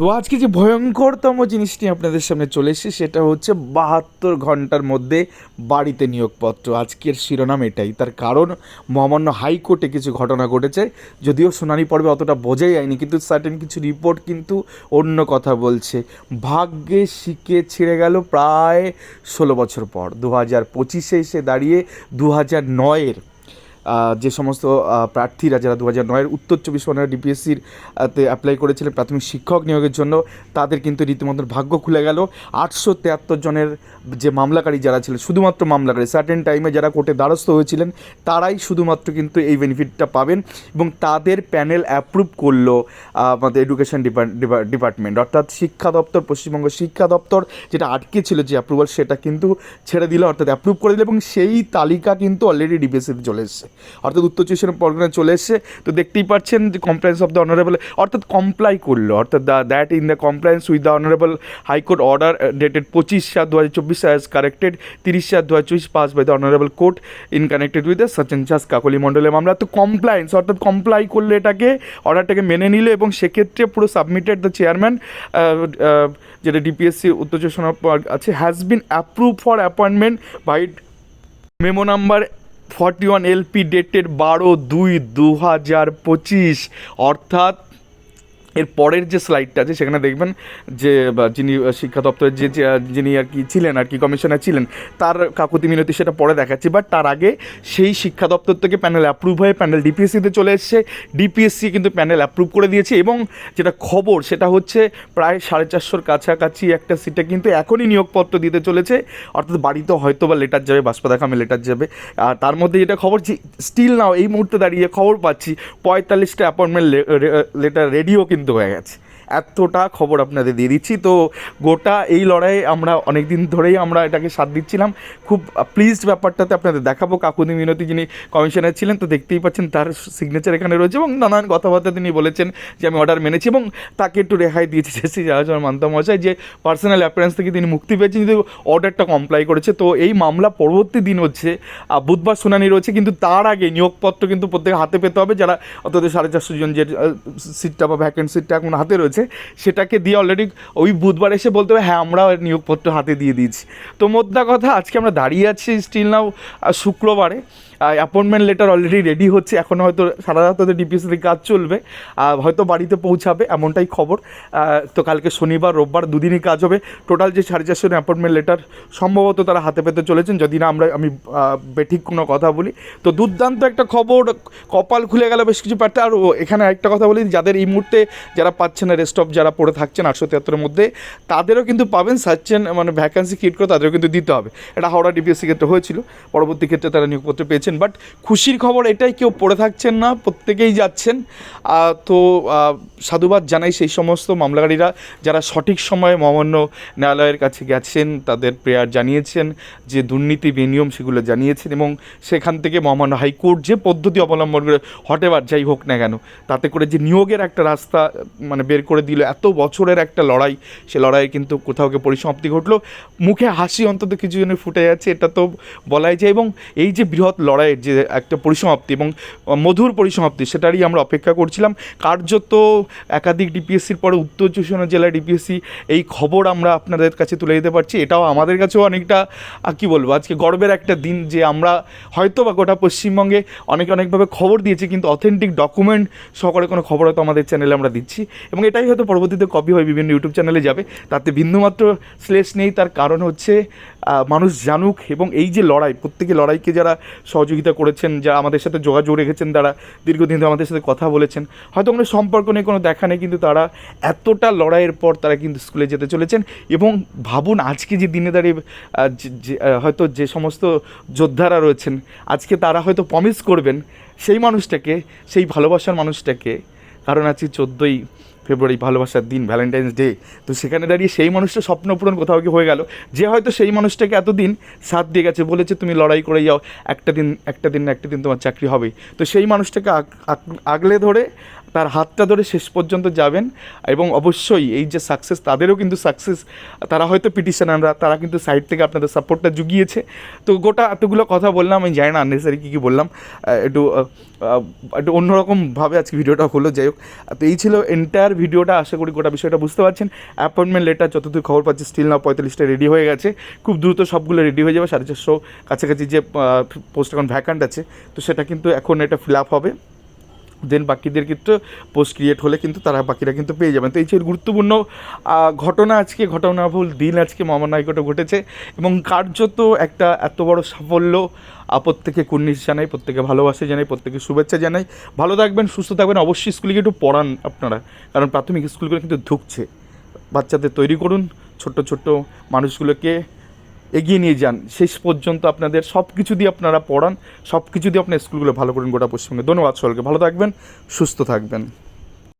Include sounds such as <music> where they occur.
তো আজকে যে ভয়ঙ্করতম জিনিসটি আপনাদের সামনে চলে এসেছে, সেটা হচ্ছে বাহাত্তর ঘণ্টার মধ্যে বাড়িতে নিয়োগপত্র। আজকের শিরোনাম এটাই। তার কারণ, মহামান্য হাইকোর্টে কিছু ঘটনা ঘটেছে, যদিও শুনানি পর্বে অতটা বোঝাই যায়নি, কিন্তু সার্টেন কিছু রিপোর্ট কিন্তু অন্য কথা বলছে। ভাগ্যে শিখে ছিঁড়ে গেল প্রায় ষোলো বছর পর। দু হাজার পঁচিশে এসে দাঁড়িয়ে দু হাজার নয়ের যে সমস্ত প্রার্থীরা যারা দু হাজার নয়ের উত্তর চব্বিশ পরগনা ডিপিএসসির তে অ্যাপ্লাই করেছিলেন প্রাথমিক শিক্ষক নিয়োগের জন্য, তাদের কিন্তু রীতিমতো ভাগ্য খুলে গেল। আটশো তেহাত্তর জনের যে মামলাকারী যারা ছিলেন শুধুমাত্র মামলাকারী সার্টেন টাইমে যারা কোর্টে দ্বারস্থ হয়েছিলেন, তারাই শুধুমাত্র কিন্তু এই বেনিফিটটা পাবেন এবং তাদের প্যানেল অ্যাপ্রুভ করল আমাদের এডুকেশন ডিপার্টমেন্ট অর্থাৎ শিক্ষা দপ্তর, পশ্চিমবঙ্গ শিক্ষা দপ্তর যেটা আটকে ছিল যে অ্যাপ্রুভাল সেটা কিন্তু ছেড়ে দিল, অর্থাৎ অ্যাপ্রুভ করে দিল এবং সেই তালিকা কিন্তু অলরেডি ডিবিএসসিতে চলে এসেছে। অর্থাৎ উত্তর চব্বিশ পরগনায় চলে এসেছে। তো দেখতেই পাচ্ছেন যে কমপ্লায়েন্স অফ দ্য অনারেবল অর্থাৎ কমপ্লাই করল, অর্থাৎ the that in the compliance with the honourable high court order dated পঁচিশ সাত দু হাজার চব্বিশ অ্যাজ কারেক্টেড তিরিশ সাত দু হাজার চব্বিশ pass by the honourable court in connected with the সচেন চাস কাকলি মণ্ডলের মামলা তো কমপ্লায়েন্স অর্থাৎ কমপ্লাই করলে এটাকে অর্ডারটাকে মেনে নিল এবং সেক্ষেত্রে পুরো সাবমিটেড দ্য চেয়ারম্যান যেটা ডিপিএসসি উত্তর চব্বিশ পরগনা আছে has been approve for appointment by memo number forty one LP ডেটের বারো দুই দু হাজার পঁচিশ অর্থাৎ এর পরের যে স্লাইডটা আছে, সেখানে দেখবেন যে যিনি শিক্ষা দপ্তরের যে যিনি আর কি ছিলেন, আর কি কমিশনার ছিলেন, তার কাকুতি মিনতি সেটা পরে দেখাচ্ছি। বাট তার আগে সেই শিক্ষা দপ্তর থেকে প্যানেল অ্যাপ্রুভ হয়ে প্যানেল ডিপিএসসিতে চলে এসছে। ডিপিএসসি কিন্তু প্যানেল অ্যাপ্রুভ করে দিয়েছে এবং যেটা খবর, সেটা হচ্ছে প্রায় সাড়ে চারশোর কাছাকাছি একটা সিটে কিন্তু এখনই নিয়োগপত্র দিতে চলেছে। অর্থাৎ বাড়িতে হয়তো বা লেটার যাবে বাষ্পাদাখামে লেটার যাবে। আর তার মধ্যে যেটা খবর, যে স্টিল নাও এই মুহূর্তে দাঁড়িয়ে খবর পাচ্ছি, পঁয়তাল্লিশটা অ্যাপয়েন্টমেন্ট লেটার রেডিও কিন্তু হয়ে গেছে। এতটা খবর আপনাদের দিয়ে দিচ্ছি। তো গোটা এই লড়াইয়ে আমরা অনেক দিন ধরেই আমরা এটাকে সাথ দিচ্ছিলাম। খুব প্লিজড ব্যাপারটাতে আপনাদের দেখাবো। কাকুনি মিনতি যিনি কমিশনার ছিলেন, তো দেখতেই পাচ্ছেন তার সিগনেচার এখানে রয়েছে এবং নানান কথাবার্তা তিনি বলেছেন যে আমি অর্ডার মেনেছি এবং তাকে একটু রেহাই দিয়েছে। <laughs> শ্রী রাজর মান্তা মশাই যে পার্সোনাল অ্যাপিয়ারেন্স থেকে তিনি মুক্তি পেয়েছেন, কিন্তু অর্ডারটা কমপ্লাই করেছে। তো এই মামলা পরবর্তী দিন হচ্ছে বুধবার শুনানি রয়েছে, কিন্তু তার আগে নিয়োগপত্র কিন্তু প্রত্যেকে হাতে পেতে হবে। যারা অন্তত সাড়ে চারশো জন যে সিটটা বা ভ্যাকেন্ট সিটটা এখন হাতে রয়েছে সেটাকে দিয়ে অলরেডি ওই বুধবার এসে বলতে হবে হ্যাঁ আমরা নিয়োগপত্র হাতে দিয়ে দিয়েছি। তো মোদ্দা কথা, আজকে আমরা দাঁড়িয়ে আছি স্টিল নাও শুক্রবারে। অ্যাপয়েন্টমেন্ট লেটার অলরেডি রেডি হচ্ছে। এখন হয়তো সারা রাত ওদের ডিপিএসসিতে কাজ চলবে হয়তো বাড়িতে পৌঁছাবে এমনটাই খবর। তো কালকে শনিবার, রোববার দুদিনই কাজ হবে। টোটাল যে সাড়ে চারশো অ্যাপয়েন্টমেন্ট লেটার সম্ভবত তারা হাতে পেতে চলেছেন। যদি না আমরা, আমি বেঠিক কোনো কথা বলি। তো দুর্দান্ত একটা খবর, কপাল খুলে গেল বেশ কিছু প্রার্থী আর এখানে একটা কথা বলি, যাদের এই মুহূর্তে যারা পাচ্ছেন রেস্ট অফ যারা পড়ে থাকছেন আটশো তিয়াত্তরের মধ্যে, তাদেরও কিন্তু পাবেন সাচ্ছেন মানে ভ্যাকান্সি ক্রিয়েট করে তাদেরও কিন্তু দিতে হবে। এটা হাওড়া ডিপিএসসি ক্ষেত্রে হয়েছিল। পরবর্তী ক্ষেত্রে তারা নিয়োগপত্র পেয়েছেন বাট খুশির খবর এটাই কেউ পড়ে থাকছেন না, প্রত্যেকেই যাচ্ছেন। তো সাধুবাদ জানাই সেই সমস্ত মামলাকারীরা যারা সঠিক সময়ে মহামান্য ন্যায়ালয়ের কাছে গেছেন, তাদের প্রেয়ার জানিয়েছেন, যে দুর্নীতি বেনিয়ম সেগুলো জানিয়েছেন এবং সেখান থেকে মহামান্য হাইকোর্ট যে পদ্ধতি অবলম্বন করে হটেবার যাই হোক না কেন, তাতে করে যে নিয়োগের একটা রাস্তা মানে বের করে দিল, এত বছরের একটা লড়াই, সে লড়াইয়ের কিন্তু কোথাও গিয়ে পরিসমাপ্তি ঘটলো। মুখে হাসি অন্তত কিছু জনের ফুটে যাচ্ছে এটা তো বলাই যায় এবং এই যে বৃহৎ লড়াইয়ের যে একটা পরিসমাপ্তি এবং মধুর পরিসমাপ্তি সেটারই আমরা অপেক্ষা করছিলাম। কার্যত একাধিক ডিপিএসসির পরে উত্তর চব্বিশ জেলার ডিপিএসসি এই খবর আমরা আপনাদের কাছে তুলে দিতে পারছি। এটাও আমাদের কাছেও অনেকটা কি বলব, আজকে গর্বের একটা দিন যে আমরা হয়তো বা গোটা পশ্চিমবঙ্গে অনেক অনেকভাবে খবর দিয়েছি, কিন্তু অথেন্টিক ডকুমেন্ট সহকারে কোনো খবর হয়তো আমাদের চ্যানেলে আমরা দিচ্ছি এবং এটাই হয়তো পরবর্তীতে কপি হয় বিভিন্ন ইউটিউব চ্যানেলে যাবে। তাতে বিন্দুমাত্র শ্লেষ নেই, তার কারণ হচ্ছে মানুষ জানুক এবং এই যে লড়াই, প্রত্যেকে লড়াইকে যারা সহযোগিতা করেছেন, যারা আমাদের সাথে যোগাযোগ রেখেছেন, তারা দীর্ঘদিন ধরে আমাদের সাথে কথা বলেছেন, হয়তো কোনো সম্পর্ক নেই কোনো দেখা নেই, কিন্তু তারা এতটা লড়াইয়ের পর তারা কিন্তু স্কুলে যেতে চলেছেন এবং ভাবুন আজকে যে দিনে দাঁড়িয়ে হয়তো যে সমস্ত যোদ্ধারা রয়েছেন, আজকে তারা হয়তো প্রমিস করবেন সেই মানুষটাকে, সেই ভালোবাসার মানুষটাকে, কারণ আজকে চোদ্দোই ফেব্রুয়ারি ভালোবাসার দিন ভ্যালেন্টাইন্স ডে তো সেখানে দাঁড়িয়ে সেই মানুষটা স্বপ্ন পূরণ কোথাও কি হয়ে গেল। যে হয়তো সেই মানুষটাকে এতদিন সাথ দিয়ে গেছে, বলেছে তুমি লড়াই করে যাও, একটা দিন একটা দিন একটা দিন তোমার চাকরি হবে তো সেই মানুষটাকে আগ- আগ- আগলে ধরে তার হাতটা ধরে শেষ পর্যন্ত যাবেন এবং অবশ্যই এই যে সাকসেস তাদেরও কিন্তু সাকসেস তারা হয়তো পিটিশনাররা তারা কিন্তু সাইড থেকে আপনাদের সাপোর্টটা জুগিয়েছে। তো গোটা এতগুলো কথা বললাম, আমি জানি না আননেসারি কী কী বললাম। একটু একটু অন্যরকমভাবে আজকে ভিডিওটা হলো, যাই হোক। তো এই ছিল এন্টায়ার ভিডিওটা, আশা করি গোটা বিষয়টা বুঝতে পারছেন। অ্যাপয়েন্টমেন্ট লেটার যতদূর খবর পাচ্ছি স্টিল না পঁয়তাল্লিশটা রেডি হয়ে গেছে। খুব দ্রুত সবগুলো রেডি হয়ে যাবে, সাড়ে চারশো কাছাকাছি যে পোস্ট এখন ভ্যাকান্ট আছে, তো সেটা কিন্তু এখন এটা ফিল আপ হবে। দেন বাকিদের কিন্তু পোস্ট ক্রিয়েট হলে কিন্তু তারা বাকিরা কিন্তু পেয়ে যাবেন। তো এই ছিল গুরুত্বপূর্ণ ঘটনা আজকে, ঘটনাবহুল দিন আজকে মহামান্য হাইকোর্টে ঘটেছে এবং কার্যত একটা এত বড় সাফল্য প্রত্যেকে কুর্নিশ জানাই প্রত্যেকে ভালোবাসা জানাই প্রত্যেকে শুভেচ্ছা জানাই। ভালো থাকবেন, সুস্থ থাকবেন, অবশ্যই স্কুলে একটু পড়ান আপনারা, কারণ প্রাথমিক স্কুলগুলো কিন্তু ধুকছে। বাচ্চাদের তৈরি করুন, ছোট্ট ছোট্ট মানুষগুলোকে এগিয়ে নিয়ে যান। শেষ পর্যন্ত আপনাদের সব কিছু দিয়ে আপনারা পড়ান সব কিছু দিয়ে আপনার স্কুলগুলো ভালো করেন গোটা পশ্চিমবঙ্গে। ধন্যবাদ সকলকে ভালো থাকবেন, সুস্থ থাকবেন।